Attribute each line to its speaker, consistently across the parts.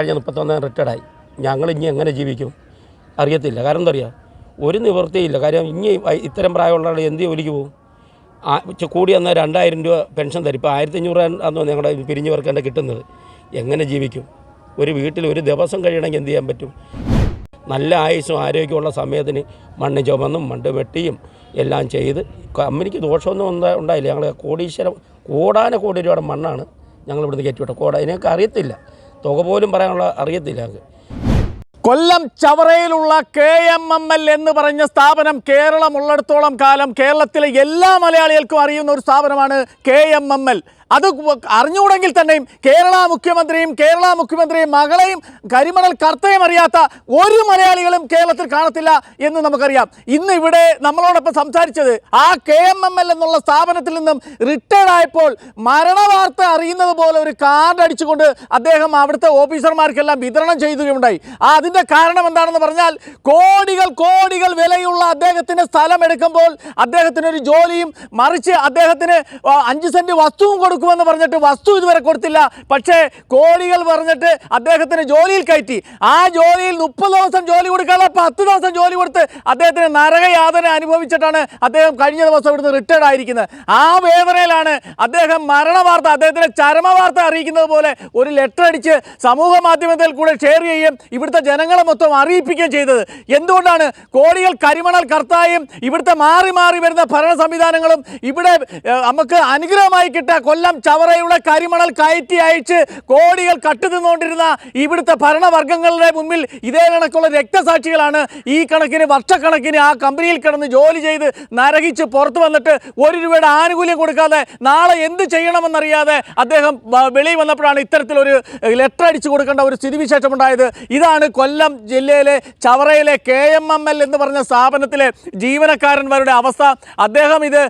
Speaker 1: കഴിഞ്ഞ മുപ്പത്തൊന്നാം റിട്ടയർഡായി. ഞങ്ങൾ ഇനി എങ്ങനെ ജീവിക്കും? അറിയത്തില്ല. കാരണം എന്താ അറിയാം? ഒരു നിവൃത്തിയില്ല കാര്യം ഇനി ഇത്തരം പ്രായമുള്ള ആൾ എന്ത് ജോലിക്ക് പോകും? കൂടി എന്നാൽ രണ്ടായിരം രൂപ പെൻഷൻ തരും. ഇപ്പോൾ ആയിരത്തി അഞ്ഞൂറ് ആണെന്ന് ഞങ്ങളുടെ പിരിഞ്ഞു എന്റെ കിട്ടുന്നത്. എങ്ങനെ ജീവിക്കും? ഒരു വീട്ടിൽ ഒരു ദിവസം കഴിയണമെങ്കിൽ എന്ത് ചെയ്യാൻ പറ്റും? നല്ല ആയുസ്സും ആരോഗ്യമുള്ള സമയത്തിന് മണ്ണ് ചുമന്നും മണ്ണ് വെട്ടിയും എല്ലാം ചെയ്ത് കമ്പനിക്ക് ദോഷമൊന്നും ഉണ്ടാ- ഉണ്ടായില്ല. ഞങ്ങൾ കോടീശ്വരം കോടാന കോടി രൂപയുടെ മണ്ണാണ് ഞങ്ങൾ ഇവിടുന്ന് കയറ്റിവിട്ടത്. കോട ഇതിനൊക്കെ അറിയത്തില്ല. തുക പോലും പറയാനുള്ള അറിയത്തില്ല അത്
Speaker 2: കൊല്ലം ചവറയിലുള്ള കെ എം എം എൽ എന്ന് പറഞ്ഞ സ്ഥാപനം കേരളം ഉള്ളിടത്തോളം കാലം കേരളത്തിലെ എല്ലാ മലയാളികൾക്കും അറിയുന്ന ഒരു സ്ഥാപനമാണ് കെ എം എം എൽ. അത് അറിഞ്ഞുകൂടെങ്കിൽ തന്നെയും കേരള മുഖ്യമന്ത്രിയും കേരള മുഖ്യമന്ത്രിയും മകളെയും കരിമണൽ കർത്തയും അറിയാത്ത ഒരു മലയാളികളും കേരളത്തിൽ കാണത്തില്ല എന്ന് നമുക്കറിയാം. ഇന്ന് ഇവിടെ നമ്മളോടൊപ്പം സംസാരിച്ചത് ആ കെ എം എം എൽ എന്നുള്ള സ്ഥാപനത്തിൽ നിന്നും റിട്ടയർഡ് ആയപ്പോൾ മരണവാർത്ത അറിയുന്നത് പോലെ ഒരു കാർഡ് അടിച്ചുകൊണ്ട് അദ്ദേഹം അവിടുത്തെ ഓഫീസർമാർക്കെല്ലാം വിതരണം ചെയ്യുകയുണ്ടായി ആ അതിന്റെ കാരണം എന്താണെന്ന് പറഞ്ഞാൽ കോടികൾ കോടികൾ വിലയുള്ള അദ്ദേഹത്തിന്റെ സ്ഥലം എടുക്കുമ്പോൾ അദ്ദേഹത്തിന് ഒരു ജോലിയും മറിച്ച് അദ്ദേഹത്തിന് അഞ്ച് സെന്റ് വസ്തുവും കൊടുക്കുമെന്ന് പറഞ്ഞിട്ട് വസ്തു ഇതുവരെ കൊടുത്തില്ല. പക്ഷേ കോടികൾ പറഞ്ഞിട്ട് അദ്ദേഹത്തിന് ജോലിയിൽ കയറ്റി. ആ ജോലിയിൽ മുപ്പത് ദിവസം ജോലി കൊടുക്കാതെ പത്ത് ദിവസം ജോലി കൊടുത്ത് അദ്ദേഹത്തിന് നരകയാതന അനുഭവിച്ചിട്ടാണ് അദ്ദേഹം കഴിഞ്ഞ ദിവസം ഇവിടുന്ന് റിട്ടയർഡ് ആയിരിക്കുന്നത്. ആ വേദനയിലാണ് അദ്ദേഹം മരണവാർത്ത അദ്ദേഹത്തിന്റെ ചരമവാർത്ത അറിയിക്കുന്നത് പോലെ ഒരു ലെറ്റർ അടിച്ച് സമൂഹ മാധ്യമത്തിൽ കൂടെ ഷെയർ ചെയ്യുകയും ഇവിടുത്തെ ജനങ്ങളെ മൊത്തം അറിയിപ്പിക്കുകയും ചെയ്തത്. എന്തുകൊണ്ടാണ് കോടികൾ കരിമണൽ കർത്തായും ഇവിടുത്തെ മാറി മാറി വരുന്ന ഭരണ സംവിധാനങ്ങളും ഇവിടെ നമുക്ക് അനുഗ്രഹമായി കിട്ടുക കൊല്ലം ചവറയുടെ കരിമണൽ കയറ്റി അയച്ച് കോടികൾ കട്ടുതിന്നുകൊണ്ടിരുന്ന ഇവിടുത്തെ ഭരണവർഗങ്ങളുടെ മുമ്പിൽ ഇതേ കണക്കുള്ള രക്തസാക്ഷികളാണ് ഈ കണക്കിന് വർഷക്കണക്കിന് ആ കമ്പനിയിൽ കിടന്ന് ജോലി ചെയ്ത് നരകിച്ച് പുറത്തു വന്നിട്ട് ഒരു രൂപയുടെ ആനുകൂല്യം കൊടുക്കാതെ നാളെ എന്ത് ചെയ്യണമെന്നറിയാതെ അദ്ദേഹം വെളിയിൽ വന്നപ്പോഴാണ് ഇത്തരത്തിലൊരു ലെറ്റർ അടിച്ചു കൊടുക്കേണ്ട ഒരു സ്ഥിതിവിശേഷം ഉണ്ടായത്. ഇതാണ് കൊല്ലം ജില്ലയിലെ ചവറയിലെ കെ എം എം എൽ എന്ന് പറഞ്ഞ സ്ഥാപനത്തിലെ ജീവനക്കാരന്മാരുടെ അവസ്ഥ. അദ്ദേഹം ഇത്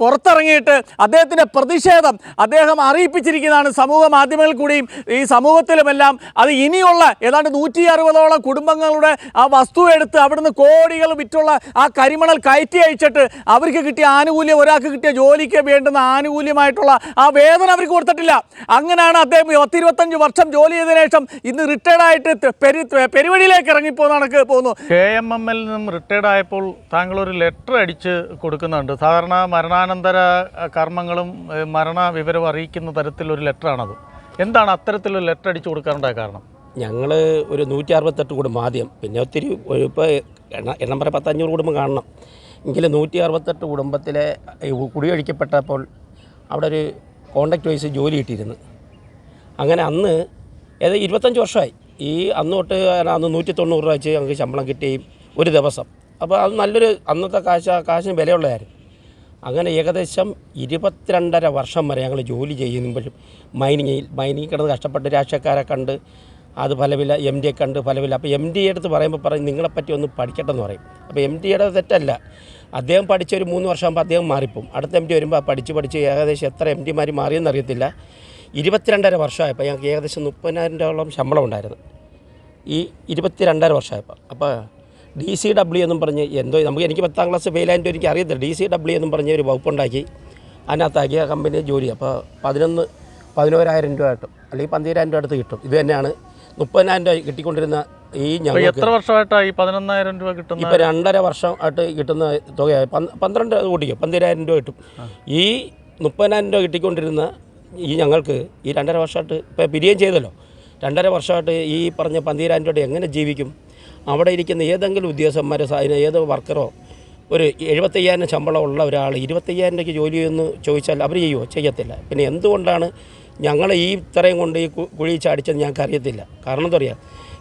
Speaker 2: പുറത്തിറങ്ങിയിട്ട് അദ്ദേഹത്തിന്റെ പ്രതിഷേധം അദ്ദേഹം അറിയിപ്പിച്ചിരിക്കുന്നതാണ് സമൂഹ മാധ്യമങ്ങളിൽ കൂടിയും ഈ സമൂഹത്തിലുമെല്ലാം. അത് ഇനിയുള്ള ഏതാണ്ട് നൂറ്റി അറുപതോളം കുടുംബങ്ങളുടെ ആ വസ്തു എടുത്ത് അവിടുന്ന് കോടികൾ വിറ്റുള്ള ആ കരിമണൽ കയറ്റി അയച്ചിട്ട് അവർക്ക് കിട്ടിയ ആനുകൂല്യം ഒരാൾക്ക് കിട്ടിയ ജോലിക്ക് വേണ്ടുന്ന ആനുകൂല്യമായിട്ടുള്ള ആ വേതനം അവർക്ക് കൊടുത്തിട്ടില്ല. അങ്ങനെയാണ് അദ്ദേഹം പത്തിരുപത്തഞ്ച് വർഷം ജോലി ചെയ്തതിനു ശേഷം ഇന്ന് റിട്ടയർഡ് ആയിട്ട് പെരുവഴിയിലേക്ക് ഇറങ്ങിപ്പോന്നാണ് പോകുന്നു.
Speaker 3: കെ എം എം എൽ നിന്നും റിട്ടയർഡ് ആയപ്പോൾ താങ്കൾ ഒരു ലെറ്റർ അടിച്ച് കൊടുക്കുന്നുണ്ട്. സാധാരണ മരണാനന്തര കർമ്മങ്ങളും മരണ വിവരം അറിയിക്കുന്ന തരത്തിലൊരു ലെറ്ററാണത്. എന്താണ് അത്തരത്തിലൊരു ലെറ്റർ അടിച്ചു കൊടുക്കാനുണ്ടായ കാരണം?
Speaker 1: ഞങ്ങൾ ഒരു നൂറ്റി അറുപത്തെട്ട് കുടുംബം ആദ്യം. പിന്നെ ഒത്തിരി ഇപ്പോൾ എണ്ണ എണ്ണം പറയാൻ പത്തഞ്ഞൂറ് കുടുംബം കാണണം. എങ്കിലും നൂറ്റി അറുപത്തെട്ട് കുടുംബത്തിലെ കുടിയൊഴിക്കപ്പെട്ടപ്പോൾ അവിടെ ഒരു കോണ്ടാക്ട് വൈസ് ജോലി കിട്ടിയിരുന്നു. അങ്ങനെ അന്ന് ഏതാ ഇരുപത്തഞ്ച് വർഷമായി. ഈ അന്ന് തൊട്ട് അന്ന് നൂറ്റി തൊണ്ണൂറ് രൂപ വെച്ച് ഞങ്ങൾക്ക് ശമ്പളം കിട്ടിയും ഒരു ദിവസം. അപ്പോൾ അത് നല്ലൊരു അന്നത്തെ കാശ് കാശിന് വിലയുള്ളതായിരുന്നു. അങ്ങനെ ഏകദേശം ഇരുപത്തിരണ്ടര വർഷം വരെ ഞങ്ങൾ ജോലി ചെയ്യുമ്പോഴും മൈനിങ്ങിൽ മൈനിങ്ങിൽ കിടന്ന് കഷ്ടപ്പെട്ട് രാഷ്ട്രീയക്കാരെ കണ്ട് അത് ഫലവില്ല എം ഡിയെ കണ്ട് ഫലവില്ല അപ്പോൾ എം ഡി അടുത്ത് പറയുമ്പോൾ പറയും നിങ്ങളെപ്പറ്റി ഒന്ന് പഠിക്കട്ടെന്ന് പറയും. അപ്പോൾ എം ഡിയുടെ തെറ്റല്ല. അദ്ദേഹം പഠിച്ച ഒരു മൂന്ന് വർഷമാകുമ്പോൾ അദ്ദേഹം മാറിപ്പോവും. അടുത്ത എം ഡി വരുമ്പോൾ പഠിച്ച് പഠിച്ച് ഏകദേശം എത്ര എം ഡിമാർ മാറിയെന്ന് അറിയത്തില്ല. ഇരുപത്തിരണ്ടര വർഷമായപ്പോൾ ഞങ്ങൾക്ക് ഏകദേശം മുപ്പതിനായിരം രൂപയോളം ശമ്പളം ഉണ്ടായിരുന്നു. ഈ ഇരുപത്തിരണ്ടര വർഷമായപ്പോൾ. അപ്പോൾ ഡി സി ഡബ്ല്യു എന്നും പറഞ്ഞ് എന്തോ നമുക്ക് എനിക്ക് പത്താം ക്ലാസ് ഫെയിലായിട്ട് എനിക്ക് അറിയത്തില്ല ഡി സി ഡബ്ല്യു എന്നും പറഞ്ഞ ഒരു വകുപ്പുണ്ടാക്കി. അതിനകത്താക്കി ആ കമ്പനി ജോലി. അപ്പോൾ പതിനൊന്ന് പതിനോരായിരം രൂപ കിട്ടും. അല്ലെങ്കിൽ പന്തിരായിരം രൂപ അടുത്ത് കിട്ടും. ഇത് തന്നെയാണ് മുപ്പതിനായിരം രൂപ കിട്ടിക്കൊണ്ടിരുന്ന ഈ ഞങ്ങൾ
Speaker 3: എത്ര വർഷമായിട്ടാണ് ഈ പതിനൊന്നായിരം രൂപ കിട്ടും
Speaker 1: ഇപ്പോൾ രണ്ടര വർഷം ആയിട്ട് കിട്ടുന്ന തുകയായി പന്ത് പന്ത്രണ്ട് കൂട്ടിക്കും. പന്തിരായിരം രൂപ കിട്ടും. ഈ മുപ്പതിനായിരം രൂപ കിട്ടിക്കൊണ്ടിരുന്ന ഈ ഞങ്ങൾക്ക് ഈ രണ്ടര വർഷമായിട്ട് ഇപ്പോൾ പിരിയുകയും ചെയ്തല്ലോ. രണ്ടര വർഷമായിട്ട് ഈ പറഞ്ഞ പന്തിരായിരം രൂപയുടെ എങ്ങനെ ജീവിക്കും? അവിടെ ഇരിക്കുന്ന ഏതെങ്കിലും ഉദ്യോഗസ്ഥന്മാരോ അതിന് ഏതോ വർക്കറോ ഒരു എഴുപത്തയ്യായിരം ശമ്പളം ഉള്ള ഒരാൾ ഇരുപത്തയ്യായിരം രൂപയ്ക്ക് ജോലി എന്ന് ചോദിച്ചാൽ അവർ ചെയ്യുമോ ചെയ്യത്തില്ല. പിന്നെ എന്തുകൊണ്ടാണ് ഞങ്ങൾ ഈ ഇത്രയും കൊണ്ട് ഈ കുഴി ചാടിച്ചത് ഞങ്ങൾക്ക് അറിയത്തില്ല. കാരണം എന്താ പറയുക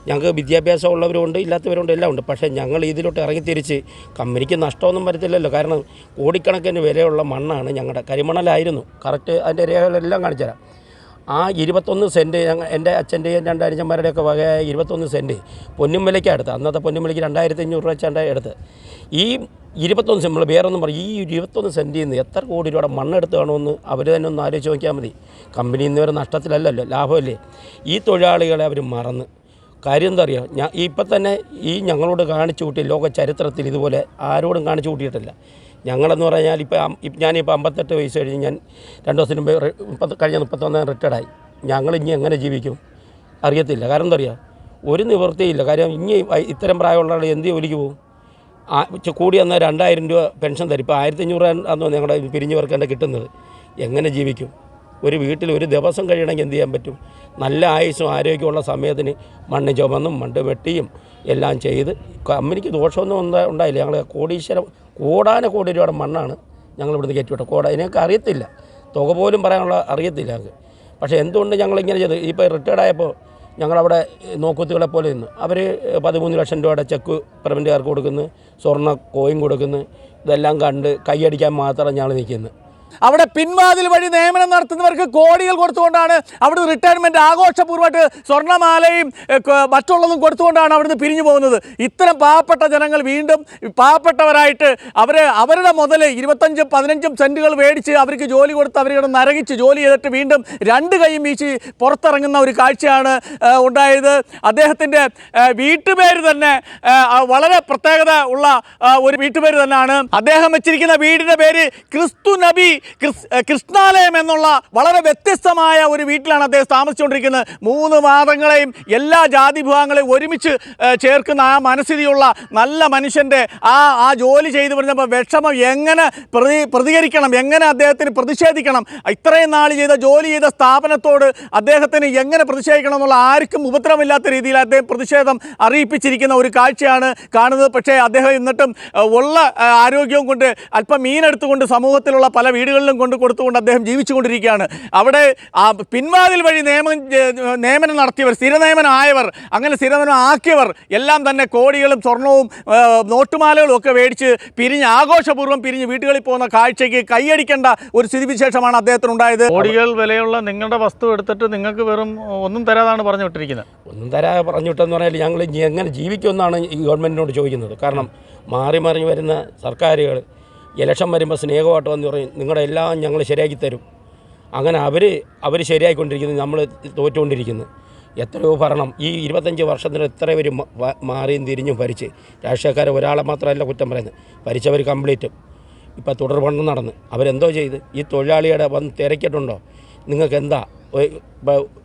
Speaker 1: ഞങ്ങൾക്ക് വിദ്യാഭ്യാസം ഉള്ളവരുണ്ട് ഇല്ലാത്തവരുണ്ട് എല്ലാം ഉണ്ട്. പക്ഷേ ഞങ്ങൾ ഇതിലോട്ട് ഇറങ്ങിത്തിരിച്ച് കമ്പനിക്ക് നഷ്ടമൊന്നും വരത്തില്ലല്ലോ. കാരണം കോടിക്കണക്കിന് വിലയുള്ള മണ്ണാണ് ഞങ്ങളുടെ കരിമണലായിരുന്നു. കറക്റ്റ് അതിന്റെ രേഖകളെല്ലാം കാണിച്ചു തരാം ആ ഇരുപത്തൊന്ന് സെന്റ് എന്റെ അച്ഛന്റെയും രണ്ട് അനുജന്മാരുടെയൊക്കെ വകയായ ഇരുപത്തൊന്ന് സെന്റ് പൊന്നുമലയ്ക്കാണ് എടുത്തത് അന്നത്തെ പൊന്നുമലയ്ക്ക് രണ്ടായിരത്തി അഞ്ഞൂറ് രൂപ വെച്ചാണ്ട് എടുത്ത് ഈ ഇരുപത്തൊന്ന് നമ്മൾ വേറൊന്നും പറയും ഈ ഇരുപത്തൊന്ന് സെന്റിൽ നിന്ന് എത്ര കോടി രൂപയുടെ മണ്ണെടുത്ത് വേണമെന്ന് അവർ തന്നെ ഒന്ന് ആലോചിച്ച് നോക്കിയാൽ മതി. കമ്പനിയിൽ നിന്ന് വരെ നഷ്ടത്തിലല്ലല്ലോ ലാഭമല്ലേ? ഈ തൊഴിലാളികളെ അവർ മറന്ന്. കാര്യം എന്താ അറിയാം? ഞാൻ ഇപ്പം തന്നെ ഈ ഞങ്ങളോട് കാണിച്ചു കൂട്ടി ലോക ചരിത്രത്തിൽ ഇതുപോലെ ആരോടും കാണിച്ചു കൂട്ടിയിട്ടില്ല. ഞങ്ങളെന്ന് പറഞ്ഞാൽ ഇപ്പം ഞാനിപ്പോൾ അമ്പത്തെട്ട് വയസ്സ് കഴിഞ്ഞ് ഞാൻ രണ്ട് ദിവസത്തിന് മുമ്പ് മുപ്പത് കഴിഞ്ഞ മുപ്പത്തൊന്നാം റിട്ടയർഡായി. ഞങ്ങൾ ഇനി എങ്ങനെ ജീവിക്കും? അറിയത്തില്ല. കാരണം എന്താ അറിയുക? ഒരു നിവൃത്തിയില്ല കാര്യം ഇനി ഇത്തരം പ്രായമുള്ള ആൾ എന്ത് ജോലിക്ക് പോകും? കൂടി എന്നാൽ രണ്ടായിരം രൂപ പെൻഷൻ തരും. ഇപ്പോൾ ആയിരത്തി അഞ്ഞൂറ് ആണെന്ന് ഞങ്ങളുടെ പിരിഞ്ഞു വർക്കേണ്ട കിട്ടുന്നത്. എങ്ങനെ ജീവിക്കും? ഒരു വീട്ടിൽ ഒരു ദിവസം കഴിയണമെങ്കിൽ എന്ത് ചെയ്യാൻ പറ്റും? നല്ല ആയുസ്സും ആരോഗ്യമുള്ള സമയത്തിന് മണ്ണ് ചുമന്നും മണ്ണ് വെട്ടിയും എല്ലാം ചെയ്ത് കമ്പനിക്ക് ദോഷമൊന്നും ഒന്നും ഉണ്ടായില്ല. ഞങ്ങൾ കോടീശ്വരം കോടാന കോടി രൂപയുടെ മണ്ണാണ് ഞങ്ങൾ ഇവിടുന്ന് കയറ്റിവിട്ടത്. കോട ഇതിനൊക്കെ അറിയത്തില്ല. തുക പോലും പറയാനുള്ള അറിയത്തില്ല ഞങ്ങൾക്ക്. പക്ഷേ എന്തുകൊണ്ട് ഞങ്ങളിങ്ങനെ ചെയ്ത്? ഇപ്പോൾ റിട്ടയർഡ് ആയപ്പോൾ ഞങ്ങളവിടെ നോക്കുത്തുകളെ പോലെ നിന്ന്. അവർ പതിമൂന്ന് ലക്ഷം രൂപയുടെ ചെക്ക് പെർമനന്റുകാർക്ക് കൊടുക്കുന്നു. സ്വർണ കോയിൻ കൊടുക്കുന്നു. ഇതെല്ലാം കണ്ട് കൈയടിക്കാൻ മാത്രം ഞങ്ങൾ നിൽക്കുന്നത്
Speaker 2: അവിടെ പിൻവാതിൽ വഴി നിയമനം നടത്തുന്നവർക്ക് കോടികൾ കൊടുത്തുകൊണ്ടാണ് അവിടുന്ന് റിട്ടയർമെന്റ് ആഘോഷപൂർവമായിട്ട് സ്വർണമാലയും മറ്റുള്ളതും കൊടുത്തുകൊണ്ടാണ് അവിടുന്ന് പിരിഞ്ഞു പോകുന്നത്. ഇത്തരം പാവപ്പെട്ട ജനങ്ങൾ വീണ്ടും പാവപ്പെട്ടവരായിട്ട് അവരെ അവരുടെ മുതൽ ഇരുപത്തഞ്ചും പതിനഞ്ചും സെന്റുകൾ മേടിച്ച് അവർക്ക് ജോലി കൊടുത്ത് അവരുടെ നരകിച്ച് ജോലി ചെയ്തിട്ട് വീണ്ടും രണ്ട് കൈയും വീശി പുറത്തിറങ്ങുന്ന ഒരു കാഴ്ചയാണ് ഉണ്ടായത്. അദ്ദേഹത്തിന്റെ വീട്ടുപേര് തന്നെ വളരെ പ്രത്യേകത ഉള്ള ഒരു വീട്ടുപേര് തന്നെയാണ്. അദ്ദേഹം വെച്ചിരിക്കുന്ന വീടിന്റെ പേര് ക്രിസ്തു നബി കൃഷ്ണാലയം എന്നുള്ള വളരെ വ്യത്യസ്തമായ ഒരു വീട്ടിലാണ് അദ്ദേഹം താമസിച്ചുകൊണ്ടിരിക്കുന്നത്. മൂന്ന് മാതങ്ങളെയും എല്ലാ ജാതി വിഭാഗങ്ങളെയും ഒരുമിച്ച് ചേർക്കുന്ന ആ മനസ്ഥിതിയുള്ള നല്ല മനുഷ്യന്റെ ആ ആ ജോലി ചെയ്തു പറഞ്ഞപ്പോൾ വിഷമം എങ്ങനെ പ്രതി പ്രതികരിക്കണം എങ്ങനെ അദ്ദേഹത്തിന് പ്രതിഷേധിക്കണം ഇത്രയും നാൾ ചെയ്ത ജോലി ചെയ്ത സ്ഥാപനത്തോട് അദ്ദേഹത്തിന് എങ്ങനെ പ്രതിഷേധിക്കണം എന്നുള്ള ആർക്കും ഉപദ്രവമില്ലാത്ത രീതിയിൽ അദ്ദേഹം പ്രതിഷേധം അറിയിപ്പിച്ചിരിക്കുന്ന ഒരു കാഴ്ചയാണ് കാണുന്നത്. പക്ഷേ അദ്ദേഹം എന്നിട്ടും ഉള്ള ആരോഗ്യവും കൊണ്ട് അല്പം മീനെടുത്തുകൊണ്ട് സമൂഹത്തിലുള്ള പല വീടുകളിലും കൊണ്ട് കൊടുത്തുകൊണ്ട് അദ്ദേഹം ജീവിച്ചുകൊണ്ടിരിക്കുകയാണ്. അവിടെ ആ പിൻവാതിൽ വഴി നിയമം നിയമനം നടത്തിയവർ സ്ഥിരനിയമനം ആയവർ അങ്ങനെ സ്ഥിരനിയമനം ആക്കിയവർ എല്ലാം തന്നെ കോടികളും സ്വർണവും നോട്ടുമാലകളും ഒക്കെ മേടിച്ച് പിരിഞ്ഞ് ആഘോഷപൂർവം പിരിഞ്ഞ് വീടുകളിൽ പോകുന്ന കാഴ്ചയ്ക്ക് കൈയടിക്കേണ്ട ഒരു സ്ഥിതിവിശേഷമാണ് അദ്ദേഹത്തിനുണ്ടായത്.
Speaker 3: കോടികൾ വിലയുള്ള നിങ്ങളുടെ വസ്തു എടുത്തിട്ട് നിങ്ങൾക്ക് വെറും ഒന്നും തരാതാണ് പറഞ്ഞു വിട്ടിരിക്കുന്നത്
Speaker 1: ഒന്നും തരാതെ പറഞ്ഞു വിട്ടെന്ന് പറഞ്ഞാൽ ഞങ്ങൾ എങ്ങനെ ജീവിക്കുമെന്നാണ് ഈ ഗവൺമെന്റിനോട് ചോദിക്കുന്നത്. കാരണം മാറി മാറി വരുന്ന സർക്കാരുകൾ ഇലക്ഷൻ വരുമ്പോൾ സ്നേഹമായിട്ട് വന്ന് പറയും നിങ്ങളുടെ എല്ലാം ഞങ്ങൾ ശരിയാക്കി തരും. അങ്ങനെ അവർ അവർ ശരിയായിക്കൊണ്ടിരിക്കുന്നു നമ്മൾ തോറ്റുകൊണ്ടിരിക്കുന്നു. എത്രയോ ഭരണം ഈ ഇരുപത്തഞ്ച് വർഷത്തിന് എത്ര പേര് മാറിയും തിരിഞ്ഞും ഭരിച്ച്. രാഷ്ട്രീയക്കാരെ ഒരാളെ മാത്രമല്ല കുറ്റം പറയുന്നത് ഭരിച്ചവർ കംപ്ലീറ്റും. ഇപ്പോൾ തുടർ പഠനം നടന്ന് അവരെന്തോ ചെയ്ത്? ഈ തൊഴിലാളിയുടെ വന്ന് തിരക്കിയിട്ടുണ്ടോ? നിങ്ങൾക്ക് എന്താ?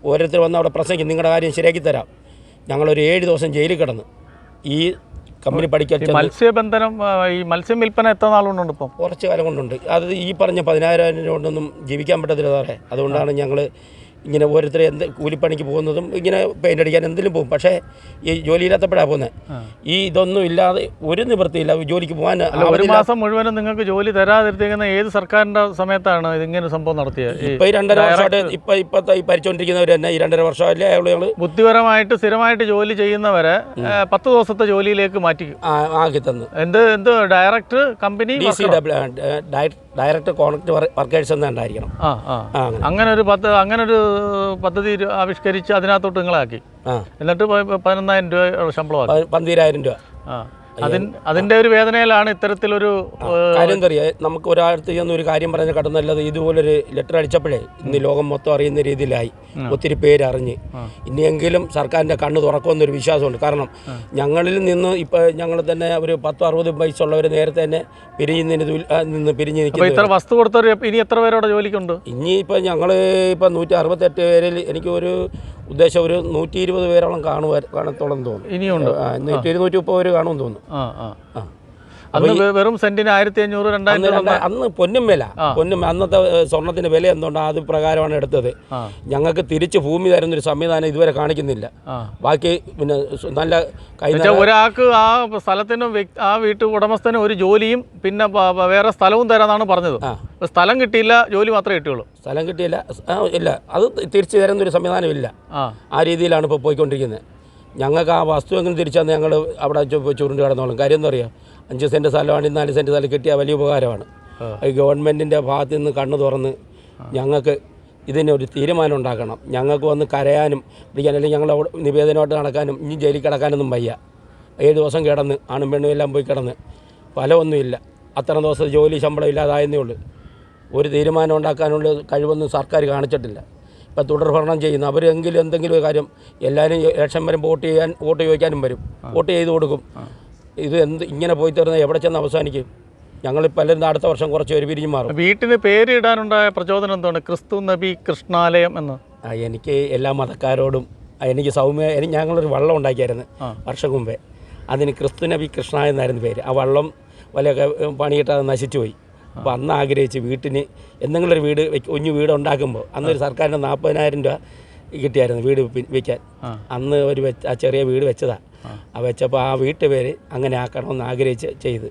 Speaker 1: ഓരോരുത്തർ വന്ന് അവിടെ പ്രസംഗിക്കും നിങ്ങളുടെ കാര്യം ശരിയാക്കി തരാം. ഞങ്ങളൊരു ഏഴ് ദിവസം ജയിലിൽ കിടന്ന്. ഈ കമ്പനി പഠിക്കാൻ
Speaker 3: മത്സ്യബന്ധനം ഈ മത്സ്യം വിൽപ്പന എത്ര നാളുകൊണ്ടുണ്ട് ഇപ്പം?
Speaker 1: കുറച്ച് കാലം കൊണ്ടുണ്ട്. അത് ഈ പറഞ്ഞ പതിനായിരം രൂപ കൊണ്ടൊന്നും ജീവിക്കാൻ പറ്റത്തില്ല സാറേ. അതുകൊണ്ടാണ് ഞങ്ങൾ ഇങ്ങനെ ഓരോരുത്തർ എന്ത് കൂലിപ്പണിക്ക് പോകുന്നതും ഇങ്ങനെ പെയിന്റ് അടിക്കാൻ എന്തെങ്കിലും പോകും. പക്ഷേ ഈ ജോലിയില്ലാത്തപ്പോഴാണ് പോകുന്നത് ഈ ഇതൊന്നും ഇല്ലാതെ ഒരു നിവൃത്തിയില്ല ജോലിക്ക് പോകാൻ
Speaker 3: ഒരു മാസം മുഴുവനും നിങ്ങൾക്ക് ജോലി തരാതിരുത്തിരിക്കുന്ന ഏത് സർക്കാരിന്റെ സമയത്താണ് ഇതിങ്ങനെ സംഭവം നടത്തിയത്
Speaker 1: ഇപ്പം ഈ രണ്ടര വർഷമായിട്ട് ഇപ്പം ഇപ്പോഴത്തെ ഈ ഭരിച്ചുകൊണ്ടിരിക്കുന്നവർ തന്നെ ഈ രണ്ടര വർഷമല്ലേ അയാൾ ഞങ്ങൾ
Speaker 3: ബുദ്ധിപരമായിട്ട് സ്ഥിരമായിട്ട് ജോലി ചെയ്യുന്നവരെ പത്ത് ദിവസത്തെ ജോലിയിലേക്ക് മാറ്റി
Speaker 1: ആക്കി തന്നു.
Speaker 2: എന്ത് എന്ത് director company
Speaker 1: D C W direct contract workers എന്ന് ഉണ്ടായിരിക്കണം അങ്ങനെ.
Speaker 2: ഒരു പത്ത് അങ്ങനെ ഒരു പദ്ധതി ആവിഷ്കരിച്ച് അതിനകത്തോട്ട് നിങ്ങളാക്കി. എന്നിട്ട് പതിനൊന്നായിരം രൂപ ശമ്പളമാക്കി.
Speaker 1: പ- പന്തീരായിരം രൂപ.
Speaker 2: ആ. അതിന്റെ ഒരു വേദനയിലാണ് ഇത്തരത്തിലൊരു
Speaker 1: കാര്യം എന്തറിയാ നമുക്ക് ഒരാളത്ത് ചെന്ന് ഒരു കാര്യം പറഞ്ഞ കടന്നല്ലാതെ ഇതുപോലൊരു ലെറ്റർ അടിച്ചപ്പോഴേ ഇന്ന് ലോകം മൊത്തം അറിയുന്ന രീതിയിലായി. ഒത്തിരി പേര് അറിഞ്ഞ് ഇനിയെങ്കിലും സർക്കാരിന്റെ കണ്ണ് തുറക്കുമെന്നൊരു വിശ്വാസമുണ്ട്. കാരണം ഞങ്ങളിൽ നിന്ന് ഇപ്പൊ ഞങ്ങൾ തന്നെ ഒരു പത്തോ അറുപത് വയസ്സുള്ളവർ നേരത്തെ തന്നെ പിരിഞ്ഞതിന് നിന്ന് പിരിഞ്ഞ്
Speaker 2: അപ്പൊ ഇത്ര
Speaker 1: നിൽക്കുന്നത്
Speaker 2: വസ്തു കൊടുത്തവർ ഇനി എത്ര പേരോടെ ജോലിക്കുണ്ട്?
Speaker 1: ഇനിയിപ്പോൾ ഞങ്ങൾ ഇപ്പൊ നൂറ്റി അറുപത്തെട്ട് പേരിൽ എനിക്ക് ഒരു ഉദ്ദേശം ഒരു നൂറ്റി ഇരുപത് പേരോളം കാണുവാൻ കാണത്തോളം തോന്നുന്നു.
Speaker 2: ഇനിയുണ്ട്.
Speaker 1: നൂറ്റി ഇരുന്നൂറ്റി മുപ്പത് പേര് കാണുമെന്ന് തോന്നുന്നു.
Speaker 2: അന്ന് വെറും സെന്റിന് ആയിരത്തി അഞ്ഞൂറ് രണ്ടായിരത്തി
Speaker 1: അന്ന് പൊന്നും വില പൊന്നും അന്നത്തെ സ്വർണത്തിന്റെ വില എന്തുകൊണ്ട് അത് പ്രകാരമാണ് എടുത്തത്. ഞങ്ങൾക്ക് തിരിച്ച് ഭൂമി തരുന്നൊരു സംവിധാനം ഇതുവരെ കാണിക്കുന്നില്ല. ബാക്കി പിന്നെ നല്ല
Speaker 2: ഒരാൾക്ക് ആ സ്ഥലത്തിനും ആ വീട്ടു ഉടമസ്ഥനും ഒരു ജോലിയും പിന്നെ വേറെ സ്ഥലവും തരാന്നാണ് പറഞ്ഞത്. സ്ഥലം കിട്ടിയില്ല ജോലി മാത്രമേ കിട്ടിയുള്ളൂ.
Speaker 1: സ്ഥലം കിട്ടിയില്ല ഇല്ല. അത് തിരിച്ചു തരുന്നൊരു സംവിധാനം ഇല്ല
Speaker 2: ആ.
Speaker 1: ആ രീതിയിലാണ് ഇപ്പോൾ പോയിക്കൊണ്ടിരിക്കുന്നത് ഞങ്ങൾക്ക് ആ വസ്തു എങ്ങനെ തിരിച്ചാന്ന് ഞങ്ങൾ അവിടെ ചുരുണ്ട് കിടന്നോളും. കാര്യം എന്താ പറയുക അഞ്ച് സെന്റ് സ്ഥലമാണെങ്കിൽ നാല് സെന്റ് സ്ഥലം കിട്ടിയാൽ വലിയ ഉപകാരമാണ്. ഈ ഗവൺമെന്റിന്റെ ഭാഗത്ത് നിന്ന് കണ്ണു തുറന്ന് ഞങ്ങൾക്ക് ഇതിനൊരു തീരുമാനം ഉണ്ടാക്കണം. ഞങ്ങൾക്ക് വന്ന് കരയാനും പിടിക്കാൻ അല്ലെങ്കിൽ ഞങ്ങൾ അവിടെ നിവേദനമായിട്ട് നടക്കാനും ഇനി ജയിലിൽ കിടക്കാനൊന്നും വയ്യ. ഏഴ് ദിവസം കിടന്ന് ആണും പെണ്ണും എല്ലാം പോയി കിടന്ന്. ഫലമൊന്നുമില്ല. അത്ര ദിവസം ജോലി ശമ്പളം ഇല്ലാതായെന്നേ ഉള്ളൂ. ഒരു തീരുമാനം ഉണ്ടാക്കാനുള്ള കഴിവൊന്നും സർക്കാർ കാണിച്ചിട്ടില്ല. ഇപ്പം തുടർഭരണം ചെയ്യുന്ന. അവരെങ്കിലും എന്തെങ്കിലും ഒരു കാര്യം എല്ലാവരും ഇലക്ഷൻ വരും വോട്ട് ചെയ്യാൻ വോട്ട് ചോദിക്കാനും വരും. വോട്ട് ചെയ്ത് കൊടുക്കും. ഇത് എന്ത് ഇങ്ങനെ പോയി തീർന്ന എവിടെ ചെന്ന് അവസാനിക്കും? ഞങ്ങൾ പലരും അടുത്ത വർഷം കുറച്ച് ഒരു പിരിഞ്ഞു മാറും.
Speaker 2: വീട്ടിന് പേരിടാനുണ്ടായ പ്രചോദനം എന്താണ്? ക്രിസ്തു നബി കൃഷ്ണാലയം എന്ന്.
Speaker 1: എനിക്ക് എല്ലാ മതക്കാരോടും എനിക്ക് സൗമ്യ എനിക്ക് ഞങ്ങളൊരു വള്ളം ഉണ്ടാക്കിയായിരുന്നു വർഷം മുമ്പേ. അതിന് ക്രിസ്തു നബി കൃഷ്ണ എന്നായിരുന്നു പേര്. ആ വള്ളം വലയൊക്കെ പണിയിട്ട് അത് നശിച്ചു പോയി. അപ്പോൾ അന്ന് ആഗ്രഹിച്ച് വീട്ടിന് എന്തെങ്കിലും ഒരു വീട് കുഞ്ഞു വീട് ഉണ്ടാക്കുമ്പോൾ അന്നൊരു സർക്കാരിന്റെ നാൽപ്പതിനായിരം രൂപ കിട്ടിയായിരുന്നു വീട് വയ്ക്കാൻ വെക്കാൻ. അന്ന് ഒരു വെച്ച ആ ചെറിയ വീട് വെച്ചതാണ് ആ. വെച്ചപ്പോൾ ആ വീട്ടുപേര് അങ്ങനെ ആക്കണമെന്ന് ആഗ്രഹിച്ച് ചെയ്ത്.